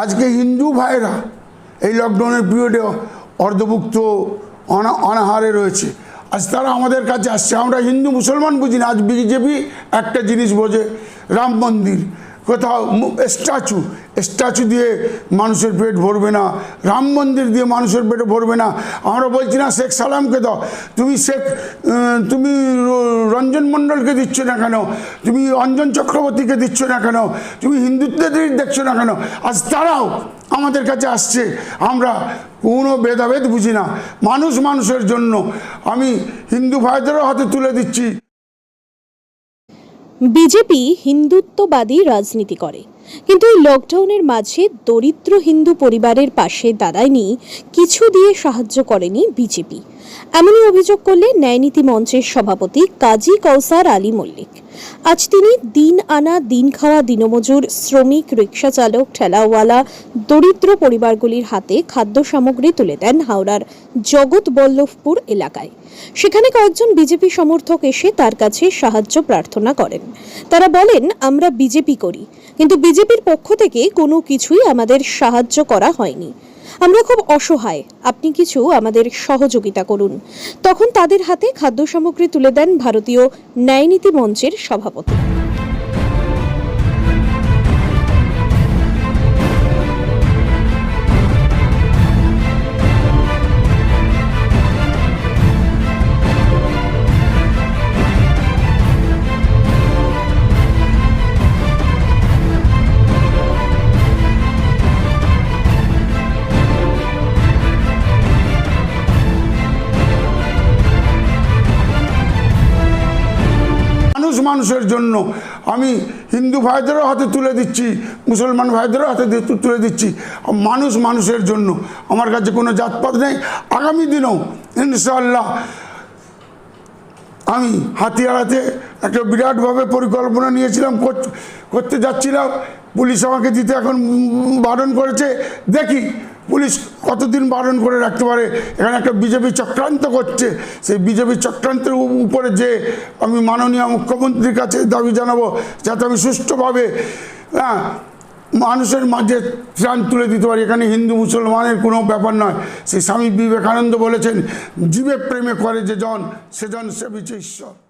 আজকে হিন্দু ভাইরা এই লকডাউনের পিরিয়ডে অর্ধভুক্ত, অনা- অনাহারে রয়েছে। আজ তারা আমাদের কাছে আসছে। আমরা হিন্দু মুসলমান বুঝি না। আজ বিজেপি একটা জিনিস বোঝে, রাম মন্দির। কোথাও স্ট্যাচু স্ট্যাচু দিয়ে মানুষের পেট ভরবে না, রাম মন্দির দিয়ে মানুষের পেটে ভরবে না। আমরা বলছি, না, শেখ সালামকে দাও। তুমি শেখ তুমি রঞ্জন মণ্ডলকে দিচ্ছ না কেন? তুমি অঞ্জন চক্রবর্তীকে দিচ্ছ না কেন? তুমি হিন্দুত্বদের দেখছ না কেন? আজ তারাও আমাদের কাছে আসছে। আমরা কোনো ভেদাভেদ বুঝি না। মানুষ মানুষের জন্য। আমি হিন্দু ভাইদেরও হাতে তুলে দিচ্ছি। বিজেপি হিন্দুত্ববাদী রাজনীতি করে। কিন্তু এই লকডাউনের মাঝে দরিদ্র হিন্দু পরিবারের পাশে দাঁড়ায়নি, কিছু দিয়ে সাহায্য করেনি বিজেপি এমনই অভিযোগ করলেন ন্যায়নীতি মঞ্চের সভাপতি কাজী কৌসার আলী মল্লিক। আজ তিনি দিন আনা, দিন খাওয়া, দিনমজুর, শ্রমিক রিক্সা চালক ঠেলাওয়ালা, দরিদ্র পরিবারগুলির হাতে খাদ্য সামগ্রী তুলে দেন হাওড়ার জগৎ বল্লভপুর এলাকায়। সেখানে কয়েকজন বিজেপি সমর্থক এসে তার কাছে সাহায্য প্রার্থনা করেন। তারা বলেন, আমরা বিজেপি করি। কিন্তু বিজেপির পক্ষ থেকে কোনো কিছুই আমাদের সাহায্য করা হয়নি। আমরা খুব অসহায়। আপনি কিছু আমাদের সহযোগিতা করুন। তখন তাদের হাতে খাদ্য সামগ্রী তুলে দেন ভারতীয় ন্যায়নীতি মঞ্চের সভাপতি। মানুষ মানুষের জন্য। আমি হিন্দু ভাইদেরও হাতে তুলে দিচ্ছি, মুসলমান ভাইদেরও হাতে তুলে দিচ্ছি। মানুষ মানুষের জন্য। আমার কাছে কোনো জাতপাত নেই। আগামী দিনেও ইনশাআল্লাহ আমি হাতিয়ারাতে একটা বিরাটভাবে পরিকল্পনা নিয়েছিলাম করতে যাচ্ছিলাম। পুলিশ আমাকে দিতে এখন বারণ করেছে। দেখি পুলিশ কতদিন বারণ করে রাখতে পারে? এখানে একটা বিজেপি চক্রান্ত করছে। সেই বিজেপি চক্রান্তের উপরে যে আমি মাননীয় মুখ্যমন্ত্রীর কাছে দাবি জানাব, যাতে আমি সুষ্ঠুভাবে হ্যাঁ মানুষের মাঝে ত্রাণ তুলে দিতে পারি। এখানে হিন্দু মুসলমানের কোনো ব্যাপার নয়। সেই স্বামী বিবেকানন্দ বলেছেন, জীবে প্রেমে করে যে জন সেজন সে বিচে ঈশ্বর।